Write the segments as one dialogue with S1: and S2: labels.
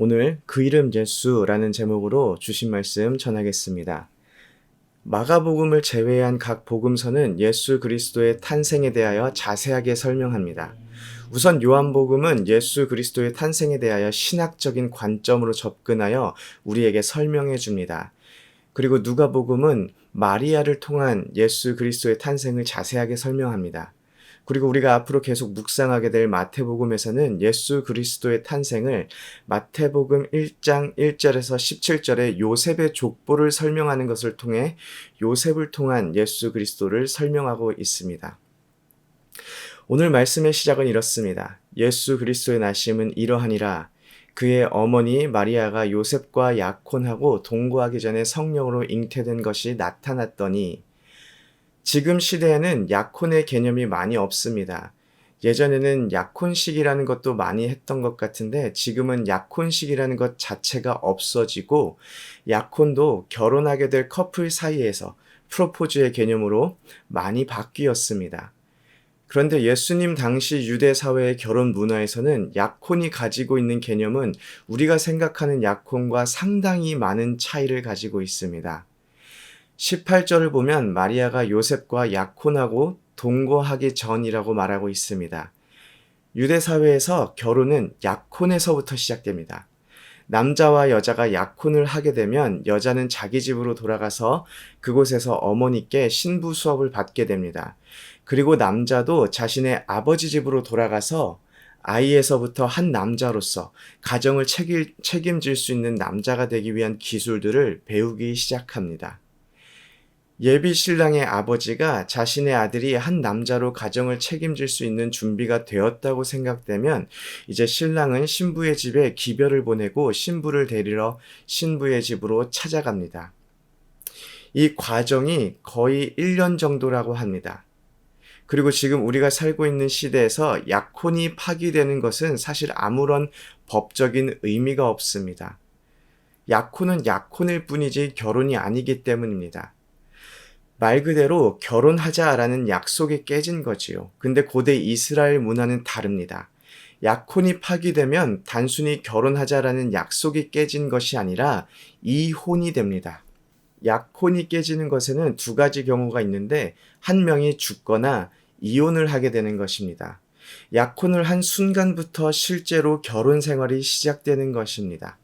S1: 오늘 그 이름 예수라는 제목으로 주신 말씀 전하겠습니다. 마가복음을 제외한 각 복음서는 예수 그리스도의 탄생에 대하여 자세하게 설명합니다. 우선 요한복음은 예수 그리스도의 탄생에 대하여 신학적인 관점으로 접근하여 우리에게 설명해 줍니다. 그리고 누가복음은 마리아를 통한 예수 그리스도의 탄생을 자세하게 설명합니다. 그리고 우리가 앞으로 계속 묵상하게 될 마태복음에서는 예수 그리스도의 탄생을 마태복음 1장 1절에서 17절에 요셉의 족보를 설명하는 것을 통해 요셉을 통한 예수 그리스도를 설명하고 있습니다. 오늘 말씀의 시작은 이렇습니다. 예수 그리스도의 나심은 이러하니라. 그의 어머니 마리아가 요셉과 약혼하고 동거하기 전에 성령으로 잉태된 것이 나타났더니 지금 시대에는 약혼의 개념이 많이 없습니다. 예전에는 약혼식이라는 것도 많이 했던 것 같은데 지금은 약혼식이라는 것 자체가 없어지고 약혼도 결혼하게 될 커플 사이에서 프로포즈의 개념으로 많이 바뀌었습니다. 그런데 예수님 당시 유대 사회의 결혼 문화에서는 약혼이 가지고 있는 개념은 우리가 생각하는 약혼과 상당히 많은 차이를 가지고 있습니다. 18절을 보면 마리아가 요셉과 약혼하고 동거하기 전이라고 말하고 있습니다. 유대 사회에서 결혼은 약혼에서부터 시작됩니다. 남자와 여자가 약혼을 하게 되면 여자는 자기 집으로 돌아가서 그곳에서 어머니께 신부 수업을 받게 됩니다. 그리고 남자도 자신의 아버지 집으로 돌아가서 아이에서부터 한 남자로서 가정을 책임질 수 있는 남자가 되기 위한 기술들을 배우기 시작합니다. 예비 신랑의 아버지가 자신의 아들이 한 남자로 가정을 책임질 수 있는 준비가 되었다고 생각되면 이제 신랑은 신부의 집에 기별을 보내고 신부를 데리러 신부의 집으로 찾아갑니다. 이 과정이 거의 1년 정도라고 합니다. 그리고 지금 우리가 살고 있는 시대에서 약혼이 파기되는 것은 사실 아무런 법적인 의미가 없습니다. 약혼은 약혼일 뿐이지 결혼이 아니기 때문입니다. 말 그대로 결혼하자라는 약속이 깨진 거지요. 근데 고대 이스라엘 문화는 다릅니다. 약혼이 파기되면 단순히 결혼하자라는 약속이 깨진 것이 아니라 이혼이 됩니다. 약혼이 깨지는 것에는 두 가지 경우가 있는데 한 명이 죽거나 이혼을 하게 되는 것입니다. 약혼을 한 순간부터 실제로 결혼 생활이 시작되는 것입니다.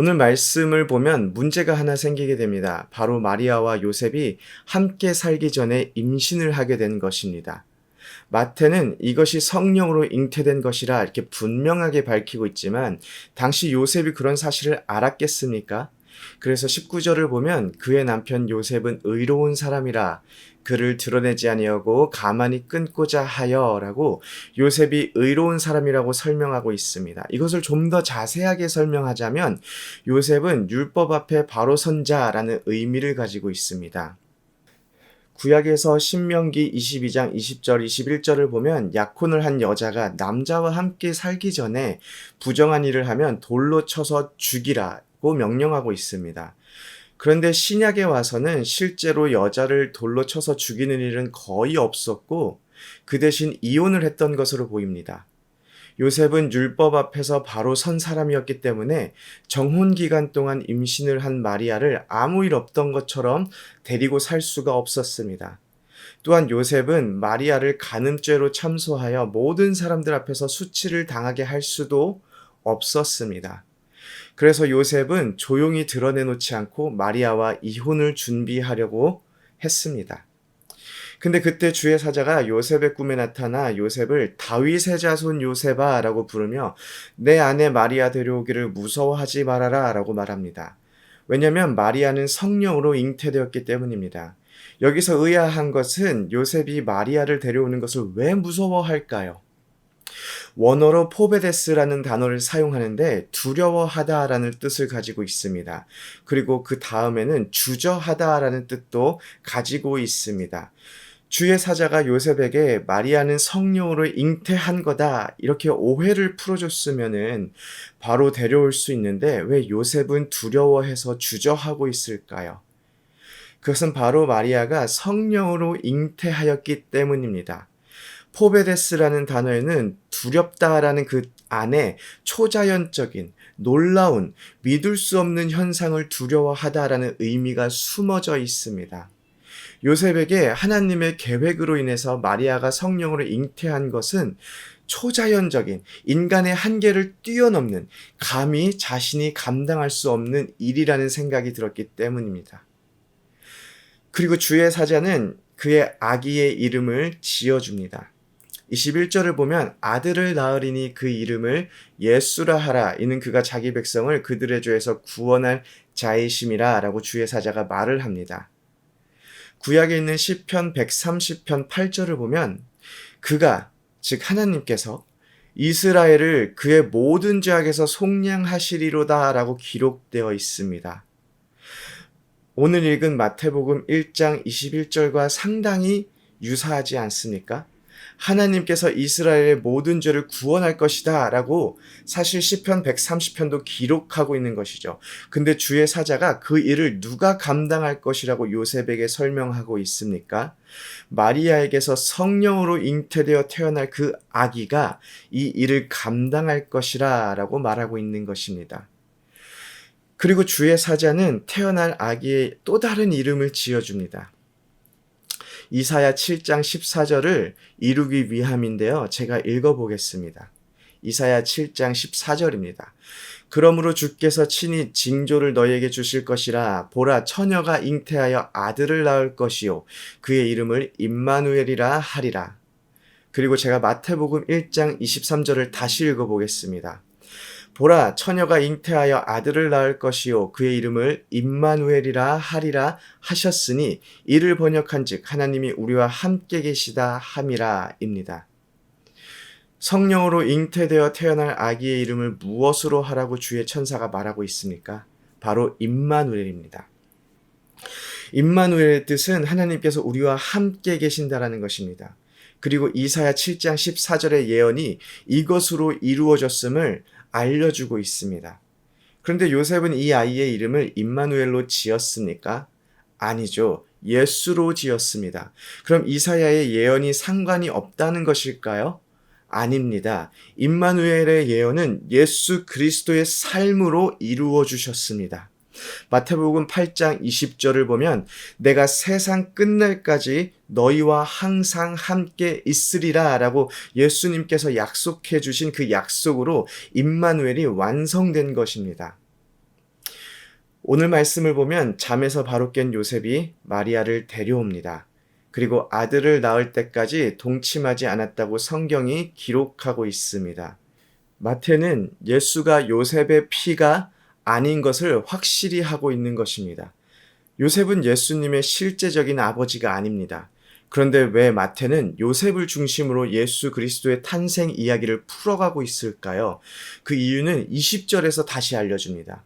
S1: 오늘 말씀을 보면 문제가 하나 생기게 됩니다. 바로 마리아와 요셉이 함께 살기 전에 임신을 하게 된 것입니다. 마태는 이것이 성령으로 잉태된 것이라 이렇게 분명하게 밝히고 있지만 당시 요셉이 그런 사실을 알았겠습니까? 그래서 19절을 보면 그의 남편 요셉은 의로운 사람이라 그를 드러내지 아니하고 가만히 끊고자 하여라고 요셉이 의로운 사람이라고 설명하고 있습니다. 이것을 좀 더 자세하게 설명하자면 요셉은 율법 앞에 바로 선 자라는 의미를 가지고 있습니다. 구약에서 신명기 22장 20절 21절을 보면 약혼을 한 여자가 남자와 함께 살기 전에 부정한 일을 하면 돌로 쳐서 죽이라 고 명령하고 있습니다. 그런데 신약에 와서는 실제로 여자를 돌로 쳐서 죽이는 일은 거의 없었고 그 대신 이혼을 했던 것으로 보입니다. 요셉은 율법 앞에서 바로 선 사람이었기 때문에 정혼 기간 동안 임신을 한 마리아를 아무 일 없던 것처럼 데리고 살 수가 없었습니다. 또한 요셉은 마리아를 간음죄로 참소하여 모든 사람들 앞에서 수치를 당하게 할 수도 없었습니다. 그래서 요셉은 조용히 드러내놓지 않고 마리아와 이혼을 준비하려고 했습니다. 근데 그때 주의 사자가 요셉의 꿈에 나타나 요셉을 다윗의 자손 요셉아 라고 부르며 내 아내 마리아 데려오기를 무서워하지 말아라 라고 말합니다. 왜냐하면 마리아는 성령으로 잉태되었기 때문입니다. 여기서 의아한 것은 요셉이 마리아를 데려오는 것을 왜 무서워할까요? 원어로 포베데스라는 단어를 사용하는데 두려워하다라는 뜻을 가지고 있습니다. 그리고 그 다음에는 주저하다라는 뜻도 가지고 있습니다. 주의 사자가 요셉에게 마리아는 성령으로 잉태한 거다 이렇게 오해를 풀어줬으면은 바로 데려올 수 있는데 왜 요셉은 두려워해서 주저하고 있을까요? 그것은 바로 마리아가 성령으로 잉태하였기 때문입니다. 포베데스라는 단어에는 두렵다라는 그 안에 초자연적인 놀라운 믿을 수 없는 현상을 두려워하다라는 의미가 숨어져 있습니다. 요셉에게 하나님의 계획으로 인해서 마리아가 성령으로 잉태한 것은 초자연적인 인간의 한계를 뛰어넘는 감히 자신이 감당할 수 없는 일이라는 생각이 들었기 때문입니다. 그리고 주의 사자는 그의 아기의 이름을 지어줍니다. 21절을 보면 아들을 낳으리니 그 이름을 예수라 하라. 이는 그가 자기 백성을 그들의 죄에서 구원할 자이심이라 라고 주의 사자가 말을 합니다. 구약에 있는 시편 130편 8절을 보면 그가 즉 하나님께서 이스라엘을 그의 모든 죄악에서 속량하시리로다라고 기록되어 있습니다. 오늘 읽은 마태복음 1장 21절과 상당히 유사하지 않습니까? 하나님께서 이스라엘의 모든 죄를 구원할 것이다 라고 사실 시편 130편도 기록하고 있는 것이죠. 근데 주의 사자가 그 일을 누가 감당할 것이라고 요셉에게 설명하고 있습니까? 마리아에게서 성령으로 잉태되어 태어날 그 아기가 이 일을 감당할 것이라 라고 말하고 있는 것입니다. 그리고 주의 사자는 태어날 아기의 또 다른 이름을 지어줍니다. 이사야 7장 14절을 이루기 위함인데요. 제가 읽어보겠습니다. 이사야 7장 14절입니다. 그러므로 주께서 친히 징조를 너에게 주실 것이라 보라 처녀가 잉태하여 아들을 낳을 것이요 그의 이름을 임마누엘이라 하리라. 그리고 제가 마태복음 1장 23절을 다시 읽어보겠습니다. 보라 처녀가 잉태하여 아들을 낳을 것이요 그의 이름을 임마누엘이라 하리라 하셨으니 이를 번역한즉 하나님이 우리와 함께 계시다 함이라입니다. 성령으로 잉태되어 태어날 아기의 이름을 무엇으로 하라고 주의 천사가 말하고 있습니까? 바로 임마누엘입니다. 임마누엘의 뜻은 하나님께서 우리와 함께 계신다라는 것입니다. 그리고 이사야 7장 14절의 예언이 이것으로 이루어졌음을 알려주고 있습니다. 그런데 요셉은 이 아이의 이름을 임마누엘로 지었습니까? 아니죠. 예수로 지었습니다. 그럼 이사야의 예언이 상관이 없다는 것일까요? 아닙니다. 임마누엘의 예언은 예수 그리스도의 삶으로 이루어 주셨습니다. 마태복음 8장 20절을 보면 내가 세상 끝날까지 너희와 항상 함께 있으리라 라고 예수님께서 약속해 주신 그 약속으로 임마누엘이 완성된 것입니다. 오늘 말씀을 보면 잠에서 바로 깬 요셉이 마리아를 데려옵니다. 그리고 아들을 낳을 때까지 동침하지 않았다고 성경이 기록하고 있습니다. 마태는 예수가 요셉의 피가 아닌 것을 확실히 하고 있는 것입니다. 요셉은 예수님의 실제적인 아버지가 아닙니다. 그런데 왜 마태는 요셉을 중심으로 예수 그리스도의 탄생 이야기를 풀어가고 있을까요? 그 이유는 20절에서 다시 알려줍니다.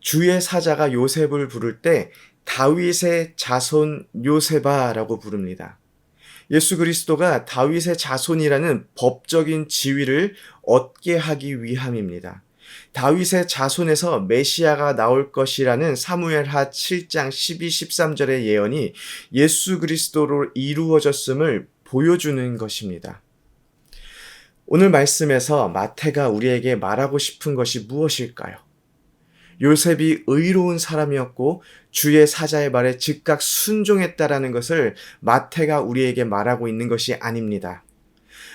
S1: 주의 사자가 요셉을 부를 때 다윗의 자손 요셉아라고 부릅니다. 예수 그리스도가 다윗의 자손이라는 법적인 지위를 얻게 하기 위함입니다. 다윗의 자손에서 메시아가 나올 것이라는 사무엘하 7장 12, 13절의 예언이 예수 그리스도로 이루어졌음을 보여주는 것입니다. 오늘 말씀에서 마태가 우리에게 말하고 싶은 것이 무엇일까요? 요셉이 의로운 사람이었고 주의 사자의 말에 즉각 순종했다라는 것을 마태가 우리에게 말하고 있는 것이 아닙니다.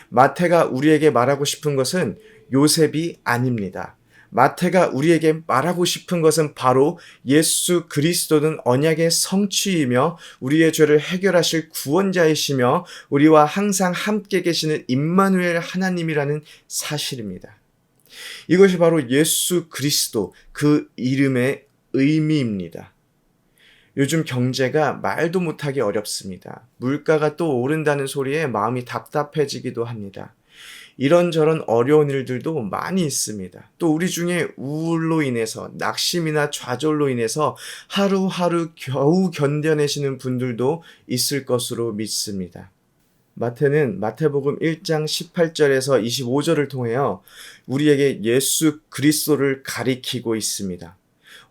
S1: 마태가 우리에게 말하고 싶은 것은 요셉이 아닙니다. 마태가 우리에게 말하고 싶은 것은 바로 예수 그리스도는 언약의 성취이며 우리의 죄를 해결하실 구원자이시며 우리와 항상 함께 계시는 임마누엘 하나님이라는 사실입니다. 이것이 바로 예수 그리스도 그 이름의 의미입니다. 요즘 경제가 말도 못하기 어렵습니다. 물가가 또 오른다는 소리에 마음이 답답해지기도 합니다. 이런저런 어려운 일들도 많이 있습니다. 또 우리 중에 우울로 인해서 낙심이나 좌절로 인해서 하루하루 겨우 견뎌내시는 분들도 있을 것으로 믿습니다. 마태는 마태복음 1장 18절에서 25절을 통하여 우리에게 예수 그리스도를 가리키고 있습니다.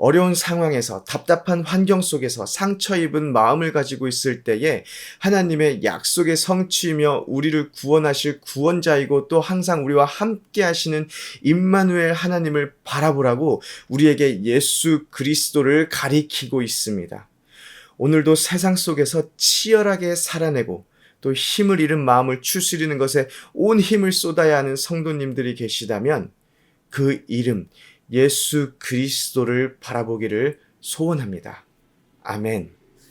S1: 어려운 상황에서 답답한 환경 속에서 상처 입은 마음을 가지고 있을 때에 하나님의 약속의 성취이며 우리를 구원하실 구원자이고 또 항상 우리와 함께 하시는 임마누엘 하나님을 바라보라고 우리에게 예수 그리스도를 가리키고 있습니다. 오늘도 세상 속에서 치열하게 살아내고 또 힘을 잃은 마음을 추스리는 것에 온 힘을 쏟아야 하는 성도님들이 계시다면 그 이름 예수 그리스도를 바라보기를 소원합니다. 아멘.